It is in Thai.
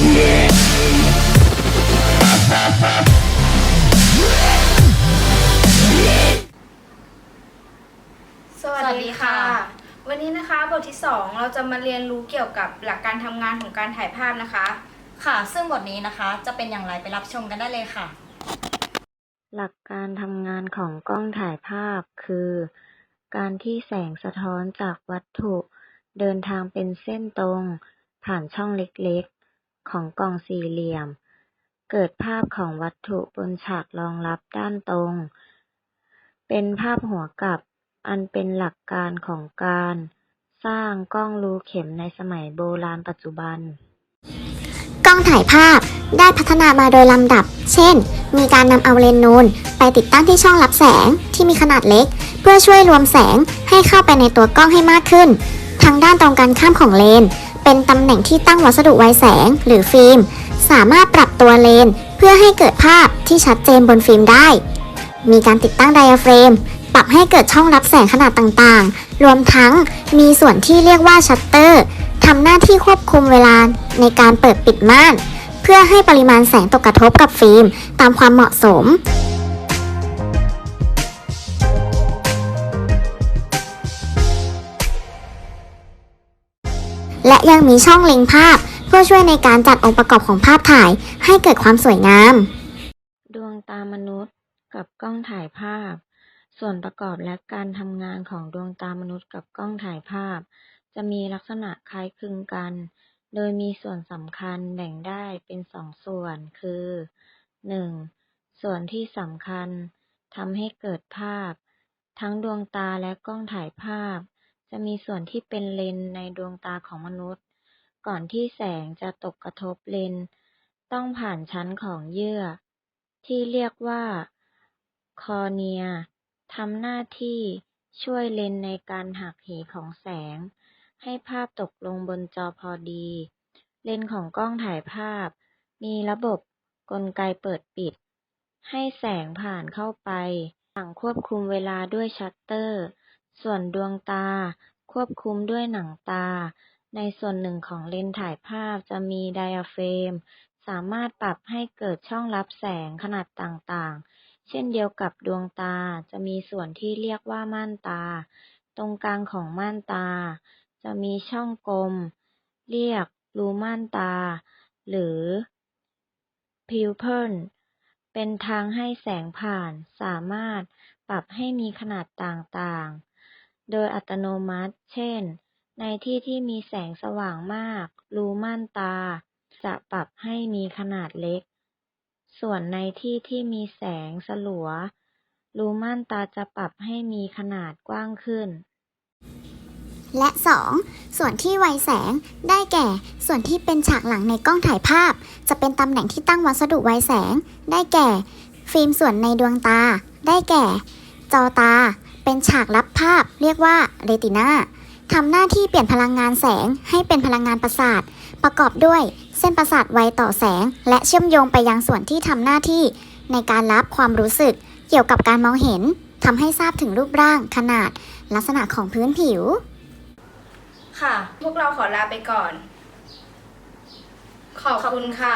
สวัสดีค่ะ วันนี้นะคะบทที่ 2 เราจะมาเรียนรู้เกี่ยวกับหลักการทำงานของการถ่ายภาพนะคะ ค่ะ ซึ่งบทนี้นะคะจะเป็นอย่างไรไปรับชมกันได้เลยค่ะ หลักการทำงานของกล้องถ่ายภาพคือ การที่แสงสะท้อนจากวัตถุ เดินทางเป็นเส้นตรง ผ่านช่องเล็กๆ ของกล่องสี่เหลี่ยม เกิดภาพของวัตถุบนฉากรองรับด้านตรง เป็นภาพหัวกลับ อันเป็นหลักการของการ สร้างกล้องรูเข็มในสมัยโบราณปัจจุบัน กล้องถ่ายภาพได้พัฒนามาโดยลำดับ เช่น มีการนำเอาเลนส์นูนไปติดตั้งที่ช่องรับแสงที่มีขนาดเล็ก เพื่อช่วยรวมแสงให้เข้าไปในตัวกล้องให้มากขึ้น ทางด้านตรงกันข้ามของเลน เป็นตำแหน่งที่ตั้งวัสดุไวแสงหรือฟิล์ม สามารถปรับตัวเลน เพื่อให้เกิดภาพที่ชัดเจนบนฟิล์มได้ มีการติดตั้งไดอะเฟรม ปรับให้เกิดช่องรับแสงขนาดต่างๆ รวมทั้งมีส่วนที่เรียกว่าชัตเตอร์ทำหน้าที่ควบคุมเวลาในการเปิดปิดม่าน เพื่อให้ปริมาณแสงตกกระทบกับฟิล์ม ตามความเหมาะสม และยังมีช่องเล็งภาพ เพื่อช่วยในการจัดองค์ประกอบของภาพถ่าย ให้เกิดความสวยงาม ดวงตามนุษย์กับกล้องถ่ายภาพ ส่วนประกอบและการทำงานของดวงตามนุษย์กับกล้องถ่ายภาพ จะมีลักษณะคล้ายคลึงกัน โดยมีส่วนสำคัญแบ่งได้เป็นสองส่วนคือ 1. ส่วนที่สำคัญทำให้เกิดภาพ ทั้งดวงตาและกล้องถ่ายภาพ จะมีส่วนที่เป็นเลนส์ในดวงตาของมนุษย์ ก่อนที่แสงจะตกกระทบเลนส์ต้องผ่านชั้นของเยื่อ ที่เรียกว่าคอเนียทำหน้าที่ช่วยเลนส์ในการหักเหของแสง ให้ภาพตกลงบนจอพอดี เลนส์ของกล้องถ่ายภาพ มีระบบกลไกเปิดปิด ให้แสงผ่านเข้าไปสั่งควบคุมเวลาด้วยชัตเตอร์ ส่วนดวงตา ควบคุมด้วยหนังตา ในส่วนหนึ่งของเลนส์ถ่ายภาพจะมีไดอะเฟรม สามารถปรับให้เกิดช่องรับแสงขนาดต่างๆ เช่นเดียวกับดวงตาจะมีส่วนที่เรียกว่าม่านตา ตรงกลางของม่านตา จะมีช่องกลม เรียกรูม่านตา หรือ pupil เป็นทางให้แสงผ่านสามารถปรับให้มีขนาดต่างๆ โดยอัตโนมัติ เช่น ในที่ที่มีแสงสว่างมาก รูม่านตา จะปรับให้มีขนาดเล็ก ส่วนในที่ที่มีแสงสลัว รูม่านตาจะปรับให้มีขนาดกว้างขึ้น และ 2. ส่วนที่ไวแสง ได้แก่ ส่วนที่เป็นฉากหลังในกล้องถ่ายภาพ จะเป็นตำแหน่งที่ตั้งวัสดุไวแสง ได้แก่ ฟิล์มส่วนในดวงตา ได้แก่ จอตา เป็นฉากรับภาพเรียกว่าเรตินาทำหน้าที่เปลี่ยนพลังงานแสงให้เป็นพลังงานประสาท ประกอบด้วยเส้นประสาทไวต่อแสง และเชื่อมโยงไปยังส่วนที่ทำหน้าที่ ในการรับความรู้สึก เกี่ยวกับการมองเห็นทำให้ทราบถึงรูปร่างขนาด ลักษณะของพื้นผิว ค่ะ พวกเราขอลาไปก่อน ขอบคุณค่ะ